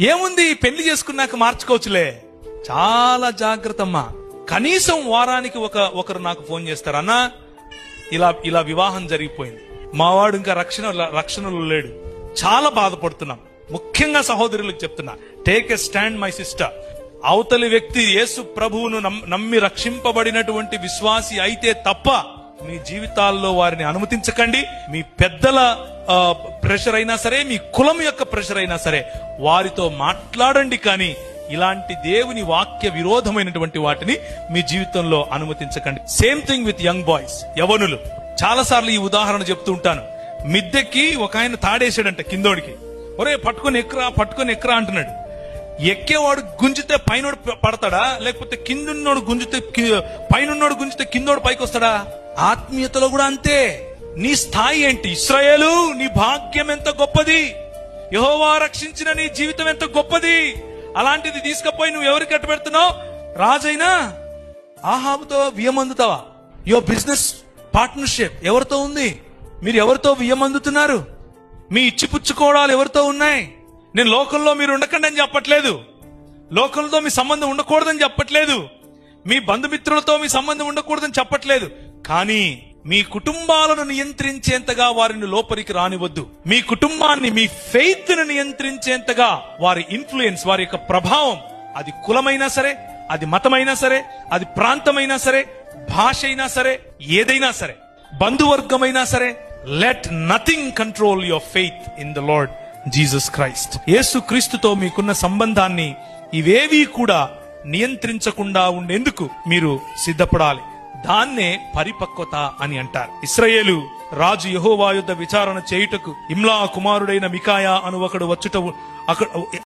ఏముంది? పెళ్ళి చేసుకున్నాక మార్చుకోవచ్చులే. చాలా జాగ్రత్త అమ్మా కనీసం వారానికి ఒక ఒకరు నాకు ఫోన్ చేస్తారు. అన్నా ఇలా ఇలా వివాహం జరిగిపోయింది. మావాడు ఇంకా రక్షణ రక్షణలు లేడు. చాలా బాధపడుతున్నాం. ముఖ్యంగా సహోదరులకు చెప్తున్నా. Take a stand my sister అవతలి వ్యక్తి యేసు ప్రభువును నమ్- నమ్మి రక్షింపబడినటువంటి విశ్వాసి అయితే తప్ప మీ జీవితాల్లో వారిని అనుమతించకండి. మీ పెద్దల ప్రెషర్ అయినా సరే మీ కులం యొక్క ప్రెషర్ అయినా సరే వారితో మాట్లాడండి కానీ ఇలాంటి దేవుని వాక్య విరోధమైనటువంటి వాటిని మీ జీవితంలో అనుమతించకండి. Same thing with young boys యవనులు. చాలా సార్లు ఈ ఉదాహరణ చెప్తూ ఉంటాను. మిద్దెక్కి ఒక ఆయన తాడేసాడంట కిందోడికి. ఒరే పట్టుకొని ఎక్కరా పట్టుకొని ఎక్కరా అంటున్నాడు. ఎక్కేవాడు గుంజితే పైనోడు పడతాడా? లేకపోతే కిందున్నోడు గుంజితే కి- పైనున్నోడు గుంజితే కిందోడు పైకి వస్తాడా ఆత్మీయతలో కూడా అంతే. నీ స్థాయి ఏంటి? ఇస్రాయేలు నీ భాగ్యం ఎంత గొప్పది? యహోవా రక్షించిన నీ జీవితం ఎంత గొప్పది? అలాంటిది తీసుకపోయి నువ్వు ఎవరికి కట్టబెడుతున్నావు? రాజైనా? ఆహాబుతో వియమందుతావా యువర్ బిజినెస్ పార్ట్నర్షిప్ ఎవరితో ఉంది? మీరు ఎవరితో వియమందుతున్నారు మీ ఇచ్చిపుచ్చుకోవడాలు ఎవరితో ఉన్నాయి? నేను లోకంలో మీరు ఉండకండి అని చెప్పట్లేదు. లోకంతో మీ సంబంధం ఉండకూడదని చెప్పట్లేదు. మీ బంధుమిత్రులతో మీ సంబంధం ఉండకూడదని చెప్పట్లేదు. కానీ మీ కుటుంబాలను నియంత్రించేంతగా వారిని లోపలికి రానివద్దు. మీ కుటుంబాన్ని మీ ఫెయిత్ను నియంత్రించేంతగా వారి ఇన్ఫ్లుయెన్స్ వారి యొక్క ప్రభావం అది కులమైనా సరే అది మతమైనా సరే అది ప్రాంతమైనా సరే భాష అయినా సరే ఏదైనా సరే బంధువర్గమైనా సరే let nothing control your faith in the Lord Jesus Christ Yesu క్రీస్తుతో మీకున్న సంబంధాన్ని ఇవేవీ కూడా నియంత్రించకుండా ఉండేందుకు మీరు సిద్ధపడాలి. దాన్నే పరిపక్వత అని అంటారు. ఇస్రయేలు రాజు యహోవాయుద్ధ విచారణ చేయుటకు ఇమ్లా కుమారుడైన మికాయా అను ఒకడు వచ్చుట అక్కడ